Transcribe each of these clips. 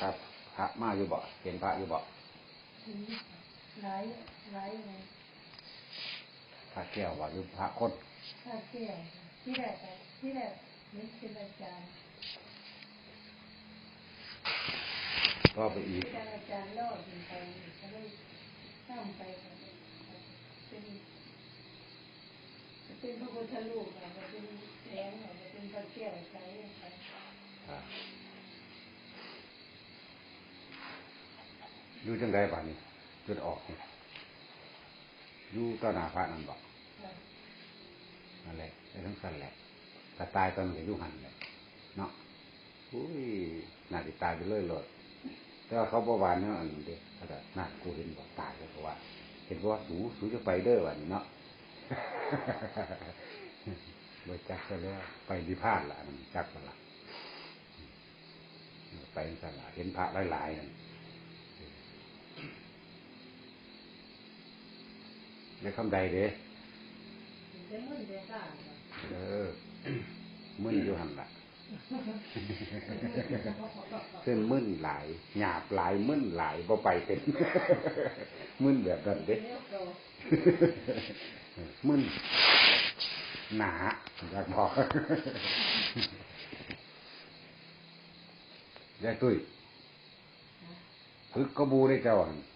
ครับพระมาอยู่บ่เห็นพระอยู่บ่ถึงหลายหลายไงพระแก้วว่าอยู่พระคนถ้าแก้วที่แรกอะที่แรกนี่เป็นอาจารย์ก็ไปอีกเป็นอาจารย์ล่อถึงไปก็เลยสร้างไปก็เลยเป็นเป็นพระพุทธรูปอะเป็นแสงอะเป็นพระแก้วใสไป ครับ อยู่จังไดบ้านี้จุดออกนี่อยู่ต่อหน้าพระนั่นบ่ค่ะนั่นแหละไอ้ทั้งสั้นแหละถ้าตายตอนนั้นก็อยู่หันแหละเนาะอุ้ยน่าจะตายไปเลยเลยแต่ว่าเขาบอกว่าเนาะอันนี้เด้เขาจะน่ากูเห็นบอกตายแล้วเพราะว่า เห็นว่าสูสูจะไปเด้อวันนี้เนาะเบิจักซะแล้วไปดิพานละมันจักมันละไปสั่นละเห็นพระหลายๆนั่น ในคำใดเด้จะมึนจะสร้างเออมึนอยู่หันละเส้นมึนหลายหยาบหลายมึนหลายบ่ไปเป็นมึนแบบนั้นเด้เรียกโตมึนหนาอยากบอกยายตุ้ยพึกกระบูได้เจ้าหั่นมันจะเป็นน้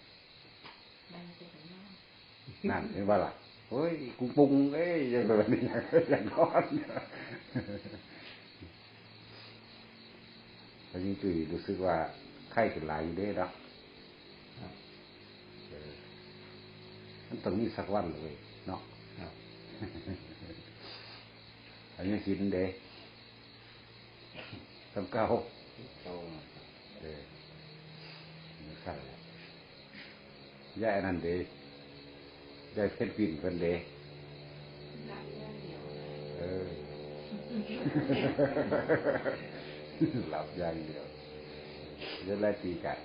นั่นเห็นว่าล่ะเฮ้ยกูปรุงเอ้ยอยังแบบนี้อย่างก้อนพอยิ่งตุ้ยรู้สึกว่าไข้ขึ้นหลายอยู่เด้เนาะเออมันต้องมีสักวันเลยเนาะอันนี้กินเด้ทำเก้าเก้าเออนี่สั่นแหละย่าอันนั้นเด้ ย่าเพชรปิ่นเพิ่นเด้ำรักอย่างเดียวเออหลับอย่างเดียวจะไล่ตีกัน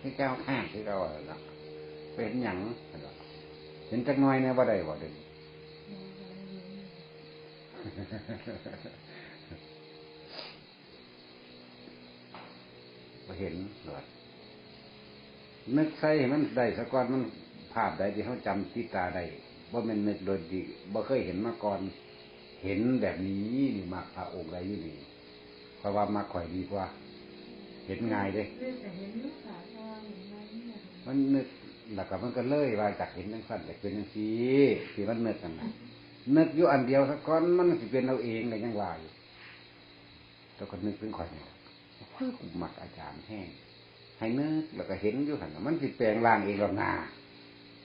ให้ก้าวข้างที่เราอะเนาะเป็นหยังเนาะเห็นจักหน้อยเนี่ยว่าได้บ่เด่นบ่เห็นหรอกนึกใส่ให้มันได้สะก่อนมัน ภาพใดที่เขาจำติดตาได้ว่ามันนึกโดยดีบ่เคยเห็นมาก่อน เห็นแบบนี้นี่มากพระองค์ใดอยู่นี่เพราะว่ามาข่อยดีกว่า เห็นง่ายเด้เรื่องแต่เห็นลูกสาวว่าเห็นไหมเนี่ยมันนึกแล้วก็มันก็เลยว่าจากเห็นทั้งสั้นแต่เป็นทั้งสีที่มันนึกกันนะนึกอยู่อันเดียวสักก้อนมันสิเป็นเราเองเลยยังว่าอยู่แล้วก็นึกถึงข่อยเนี่ยเพื่อกูมักอาจารย์แห้งให้นึกแล้วก็เห็นอยู่หันน่ะมันสิแปลงร่างเองหรอกนา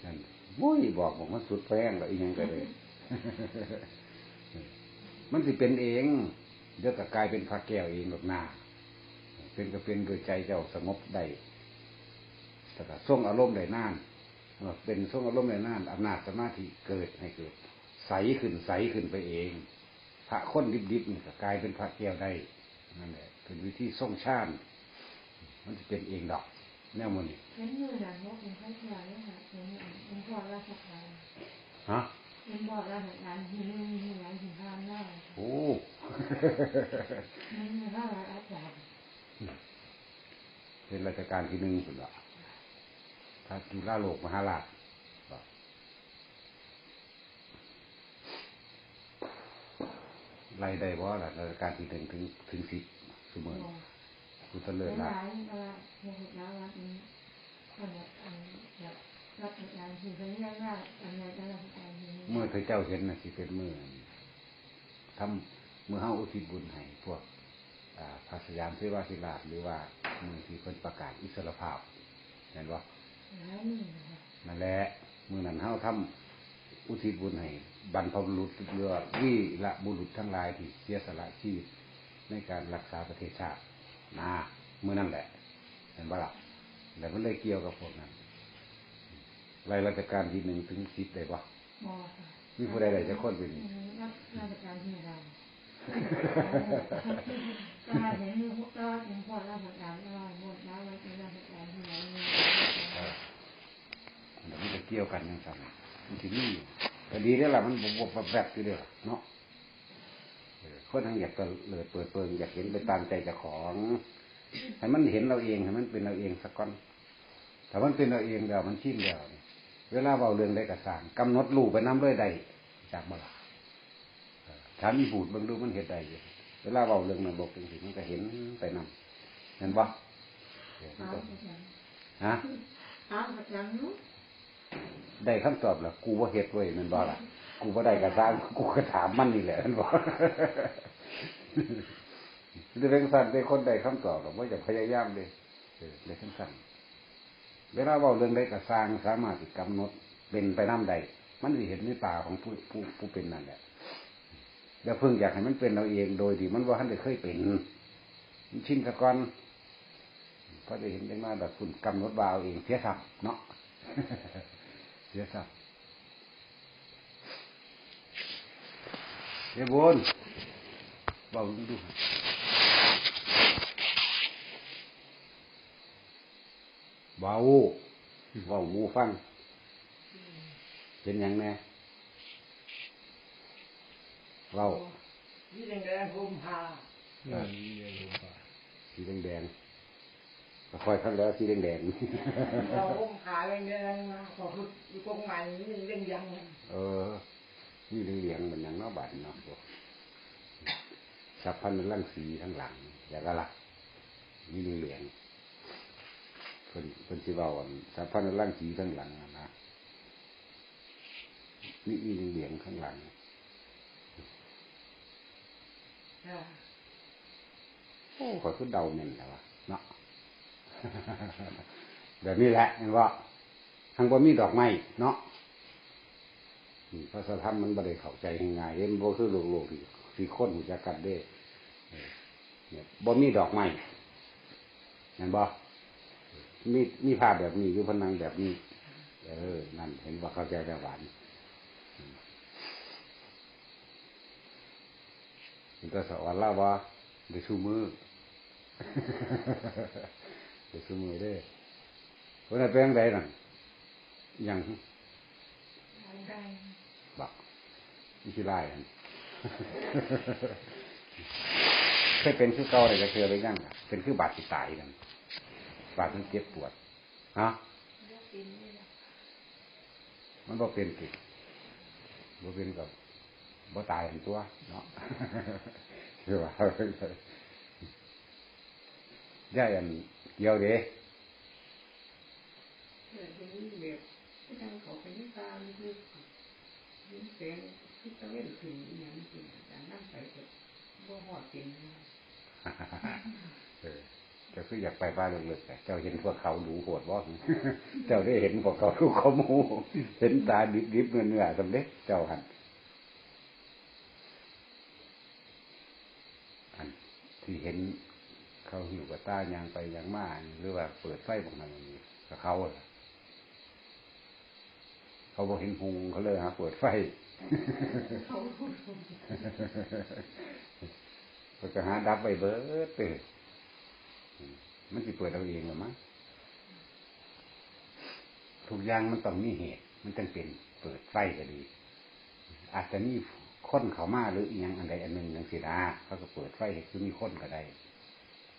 นั่นมุ้ยบอกบอกมันสุดแปลงแล้วอีกยังก็เลยมันสิเป็นเองเดี๋ยวก็กลายเป็นพระแก้วเองหรอกนาเป็นก็เป็นโดยใจเจ้าสงบได้แต่ก็ส่งอารมณ์ได้นานเป็นส่งอารมณ์ได้นานอำนาจสมาธิเกิดให้เกิด ใสขึ้นใสขึ้นไปเอง พระค้นดิบๆนี่ก็กลายเป็นพระแก้วได้นั่นแหละเป็นวิธีส่งชาติมันจะเป็นเองดอกแนวมันนี่เห็นมือหนังว่าเป็นข้าราชการนะคะ เห็นเป็นพ่อราชการฮะเป็นพ่อราชการที่นี่ที่ไหนถึงข้ามได้โอ้มันไม่ข้าราชการเป็นราชการที่หนึ่งสุดละพระจุฬาโลกมหาราชบอกไล่ได้บ่ล่ะราชการที่หนึ่งถึงถึงสิบเสมอคุณตะเลิเป็ศนละร้าน เวลาเห็นแล้ววัดนี้คนละอันแบบราชการที่เป็นเรื่องว่าอันไหนก็ราชการที่นี่เมื่อเธอเจ้าเห็นนะสิเป็นมือทำเมื่อเฮาอุทิศบุญให้พวกอ่าพระสยามเสวาธิราชหรือว่ามือที่เพิ่นประกาศอิสรภาพเห็นบ่ายมือนะคะนั่นแหละมือนั้นเฮาทำอุทิศบุญให้บรรพบุรุษหรือว่ละบุรุษทั้งหลายที่เสียสละชีวิตในการรักษาประเทศชาตินะมือนั่นแหละเห็นบ่ล่ะแต่มันเลยเกี่ยวกับพวกนั้น รายราชการที่หนึ่งถึงสิบได้บ่มอค่ะมีผู้ใดใดจะคนเป็นราชการที่ไหนก็เห็นมือพวกก็เป็นพ่อราชการก็หมดแล้วเราเป็นราชการที่ไหนเดี๋ยวมันจะเกี่ยวกันยังไงมันถึงนี่แต่ดีแล้วล่ะมันบวบแบบอยู่เด้อเนาะเออคนทั้งอยากจะเลิดเปิดเปิงอยากเห็นไปตามใจเจ้าของให้มันเห็นเราเองให้มันเป็นเราเองสักก้อนถ้ามันเป็นเราเองเดี๋ยวมันชินเดียวนี่ เวลาเบาเรื่องได้กระสางกำหนดรูปไปน้ำเลยใดจากบ่ละถามมีบูดบางดูมันเห็นใดอยู่เวลาเบาเรื่องมันบอกจริงๆมันก็เห็นไปนำเห็นบ่เห็นปะฮะอ้าวประจังนู้ได้คำตอบแล้วกูว่าเฮ็ดเว้มันบ่ล่ะกูว่าได้กระซ้างกูก็ถามมันนี่แหละมันบ่เรื่องสั้นได้คนได้คำตอบหรอกว่าจะพยายามเลยเออได้คำสั่น เวลาเว้าเรื่องได้กระซ้างสามารถที่กำหนดเป็นไปน้ำใด มันสิเห็นในตาของผู้ผู้ผู้เป็นนั่นแหละแล้วเพิ่งอยากให้มันเป็นเราเองโดยที่มันว่าท่านได้เคยเป็นมันชินตะกอนเพราะได้เห็นได้มาแบบคุณกำหนดวาเอาเองเสียสับเนาะเสียสับเดี๋ยวบนบอกดู เบาเบาหมูฟัง เป็นหยังแน่เบานี่แดงๆผมพาเออสีแดงแดงๆก็คอยข้างแล้วสีแดงแดงเราผมพาแดงๆมาขอคืออยู่ตรงไหนนี่เรื่องยังๆเออนี่เหลืองๆเหมือนหยังเนาะบาดเนาะพวกสับพันธุ์ลังสีทั้งหลัง อย่างละละนี่เหลืองๆเพิ่นเพิ่นสิเว้าอันสับพันธุ์ลังสีทั้งหลังอะนะนี่อีเหลืองๆข้างหลังค่ะโอ้ขอยคือเดาแม่นแต่ว่าเนาะแบบนี้แหละเห็นว่าทางบ่มีดอกไม้เนาะอืมพระสธรรมมันบ่ได้เข้าใจง่ายๆเด้มันบ่คือโลกๆที่ที่คนหูจักกันเด้เออเนี่ยบ่มีดอกไม้เห็นบ่ มีมีภาพแบบนี้อยู่พนังแบบนี้ เออ นั่นเห็นว่าเข้าใจแล้วหวานอืมมันก็สอนเล่าว่าได้ชูมือเดี๋ยวสมือได้วันนั้นเป็นยังไงนั่นยังได้บักอิชิไลายอันเคยเป็นคือเก่าเลยจะเคยไปยังล่ะเป็นคือ บาดติตายกัน บาดมันเจ็บปวดฮะยกกินนี่แหละมันบ่เป็นติบ่เป็นกับบ่ตายอันตัว เนาะคือว่าย่าอันเกี่ยวเด้เดี๋ยวนี้แบบที่างเขาไปนี่ตา คืออยากไปบ้านลึกๆแต่เจ้าเห็นพวกเขาดูโหดว่าเจ้าได้เห็นพวกเขาดูเขาหมูเห็นตาดิบๆเนื้อๆสำเร็จเจ้าหันอันที่เห็นเขาหิวกับตายางไปยางมาหรือว่าเปิดไฟบอกมันนี้กับเขาอะเขาบอกเห็นหุงเขาเลยหาเปิดไฟเขาเขาจะหาดับไปเบิดเตอ มันจะเปิดเอาเองหรือมั้งทุกอย่างมันต้องมีเหตุ มันจึงเป็นเปิดไฟก็ดี อาจจะมีคนเขามาหรืออีกอย่างอันใดอันหนึ่งอย่างสินะเขาก็เปิดไฟให้คือมีคนก็ได้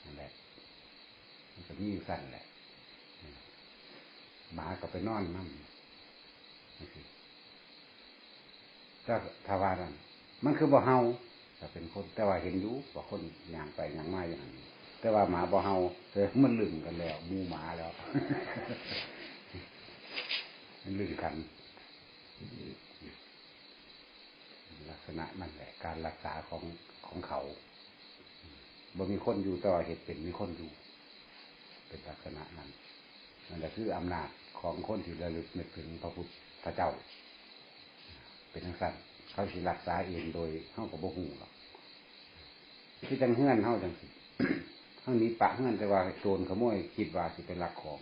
นั่นแหละมันก็มีอยู่สั่นแหละหมาก็ไปนอนนั่นก็ทาวานันมันคือบ่เฮาแต่เป็นคนแต่ว่าเห็นอยู่ว่าคนอย่างไปอย่างมาอย่างนั้ แต่ว่าหมาบ่เฮาเออมันลืมกันแล้วมูหมาแล้วมันลืมกัน ลักษณะนั่นแหละ การรักษาของของเขาบ่มีคนอยู่ต่ว่าเหตุเป็นมีคนอยู่ เป็นลักษณะนั้นนั่นแหละคืออำนาจของคนที่ระลึกนึกถึงพระพุทธเจ้า เป็นทั้งสั้นเขาสิรักษาเองโดยเฮากับบ่ฮู้หรอกที่จังเฮือนเฮาจังสิ เฮานี้ปะเฮือนแต่ว่าโจรขโมยคิดว่าสิเป็นหลักของ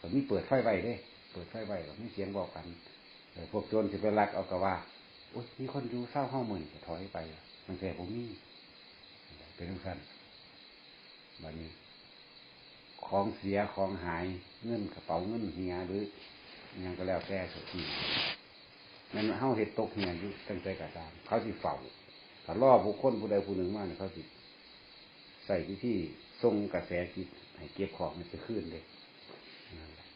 ก็มีเปิดไฟไว้เด้ เปิดไฟไว้ก็มีเสียงบอกกันแต่พวกโจรสิเป็นหลักเอากระว่าโอ้ยมีคนอยู่เศร้าห้องมือก็ถอยไปมันแก่ผมนี่เป็นทั้งสั้นบัดนี้ ของเสียของหายเงินกระเป๋าเงินเฮียหรือยังก็แล้วแต่สุดที่นั่นเฮาเห็ดตกเฮียอยู่ตั้งใจกระตามเขาสิเฝ้าถ้าล่อผู้คนผู้ใดผู้หนึ่งมาเนี่ยเขาสิ ใส่ที่ที่ทรงกระแสจิตให้เก็บของมันจะขึ้นเลยนั่นแหละ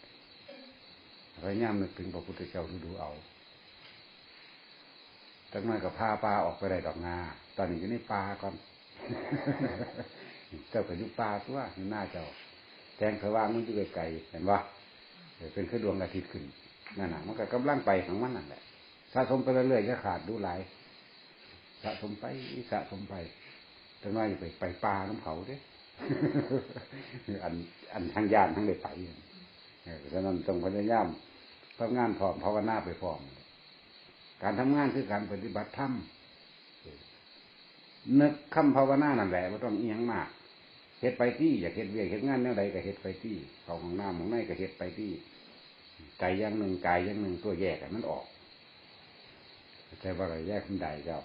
พยายามนึกถึงพระพุทธเจ้าดูดูเอาตั้งน้อยกับพาปลาออกไปได้ดอกนาตอนนี้อยู่ในป่าก่อนเจ้าก็อยู่ป่าตัวหน้าเจ้าแทงสว่างมันอยู่ไกลเห็นว่าเป็นคือดวงอาทิตย์ขึ้นนั่นน่ะมันก็กำลังไปของมันนั่นแหละสะสมไปเรื่อยๆจะขาดดูหลายสะสมไปสะสมไป ต่ว่าอย่ไปไปปลาน้ำเขาเด้อันอันทางย่านทั้งเลยไปเออฉะนั้นต้องพยายามทำงานพร้อมภาวนาไปพร้อม การทำงานคือการปฏิบัติธรรมนึกคำภาวนานั่นแหละว่าต้องเอียงมากเฮ็ดไปที่อยากเฮ็ดเวียกเฮ็ดงานแนวใดก็เฮ็ดไปที่เขาของหน้าของในก็เฮ็ดไปที่กายอย่างหนึ่งกายอย่างหนึ่งตัวแยกมันออกแต่ว่าเรแยกมันใดเจ้า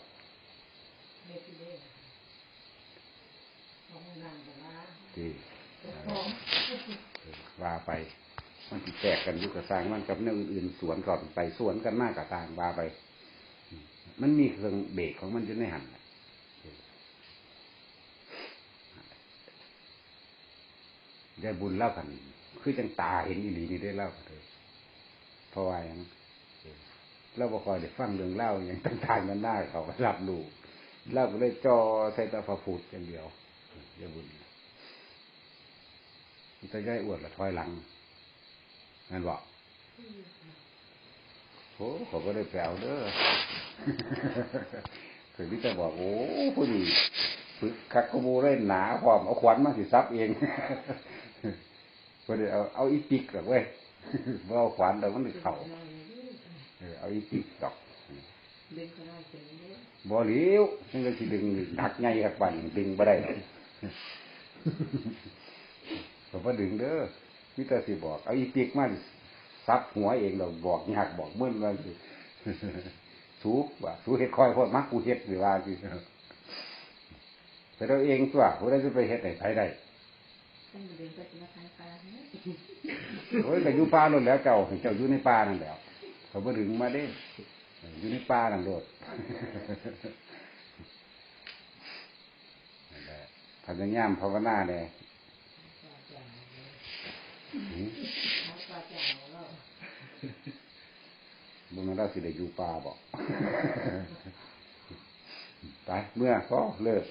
ด็กเด็กของนางแต่ว่าที่ของว่าไป มันติแตกกันอยุกระสร้างมันกับเนื้ออื่นๆสวนก่อนไปสวนกันมากกับต่างว่าไป มันมีเครื่องเบรกของมันอยู่ในหันได้บุญเล่ากันคือจังตาเห็นอีหลีนี่ได้เล่าเลยเพราะว่าอย่างเราบอกคอยได้ฟังเรื่องเล่าอย่างต่างๆกันหน้เขารับรู้เล่าก็เลยจอใส่ตาพระพุทธอย่างเดียว ได้บุญมันจะย่อยอวดละถอยหลังนั่นบอกโอ้เขาก็ได้แปลวเด้อถึงที่จะบอกโอ้ผู้ดีฝึกคักขโมยได้หนาความเอาขวัญมาสิซับเองก็ได้เอาเอาอีปิกหรอกเว้ยเพราะเอาขวัญแต่มันเข่าเออเอาอีปิกดอกเด็กก็ได้เสียงเยอะบ่เหลี้ยวซึ่งก็สิดึงหนักไงกับปั่นดึงบ่ได้หรอก ผมว่าดึงเด้อมิตรสิบอก เอาอีปิกมาซับหัวเองเราบอกยากบอกมึนว่าสิสูว่าสูเฮ็ดคอยโพดมักกูเฮ็ดหรือว่าสิแต่เราเองตัวผู้ใดจะไปเฮ็ดไหนไปได้ต้องเดินไปธนาคารกลางเนี่ยโอ้ยก็อยู่ป่าโลดแล้วเจ้าเจ้าอยู่ในป่านั่นแหล้วเขาบ่ดึงมาเด้อยู่ในป่านั่นโลด พยายามภาวนาเลยบุญเราสิได้อยู่ป่าบอกไปเมื่อก็เลิก